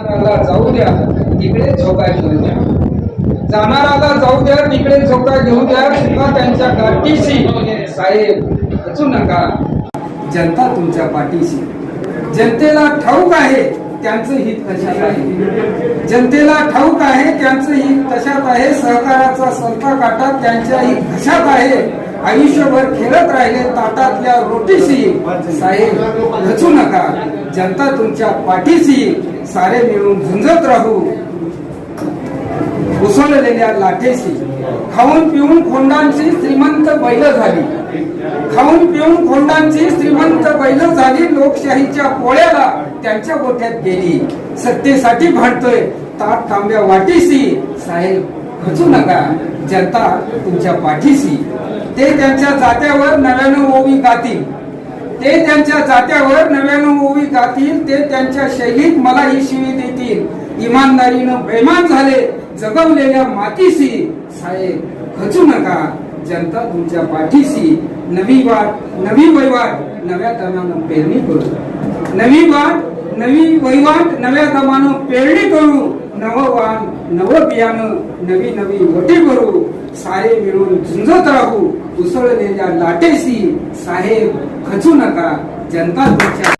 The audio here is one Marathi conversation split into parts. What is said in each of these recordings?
जाणाराला जाऊ द्या तिकडे झोका घेऊ द्या. जाणाराला जाऊ द्या तिकडे झोका घेऊ द्या किंवा त्यांच्या गाठीशी. साहेब खचू नका. जनता तुमच्या पाठीशी. जनतेला ठाऊक आहे त्यांचं हित कशात आहे? जनतेला ठाऊक आहे त्यांचं हित कशात आहे? सहकाराचा सलका काटा त्यांच्या हित कशात आहे? आयुष्यभर खेळत राहिले ताटातल्या रोटीशी. साहेब खचू नका. जनता तुमच्या पाठीशी. सारे मिळून झुंजत राहू. उसळलेल्या लाटेशी खाऊन पिऊन खोंडांची श्रीमंत बैल झाली. खाऊन पिऊन खोंडांची श्रीमंत बैल झाली. लोकशाहीच्या पोळ्याला त्यांच्या गोठ्यात गेली. सत्तेसाठी भांडतोय. ताट तांब्या वाटीशी. साहेब खचू नका. जनता तुमच्या पाठीशी. ते त्यांच्या जात्यावर नव्यानं ओवी गातील. ते त्यांच्या जात्यावर नव्यानं जातील ते त्यांच्या शैलीत मला ही शिवी देतील. इमानदारीनं बेमान झाले जगवलेल्या मातीशी साहेब खचू नका. जनता तुमच्या पाठीशी. नवी वाट नवी वैवाट नव्या दमानं पेरणी करू. नवी वाट नवी वैवाट नव्या दमानं पेरणी करू. नव वाण नव बियाणं नवी नवी वटी करू. सारे मिळून झुंजत राहू. उसळलेल्या लाटेशी साहेब खचू नका. जनता तुमच्या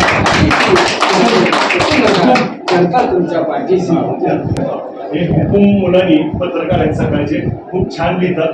जनता तुमच्या पाठीशी. हे हुकूम मुलांनी पत्रकार आहेत सकाळचे खूप छान लिहितात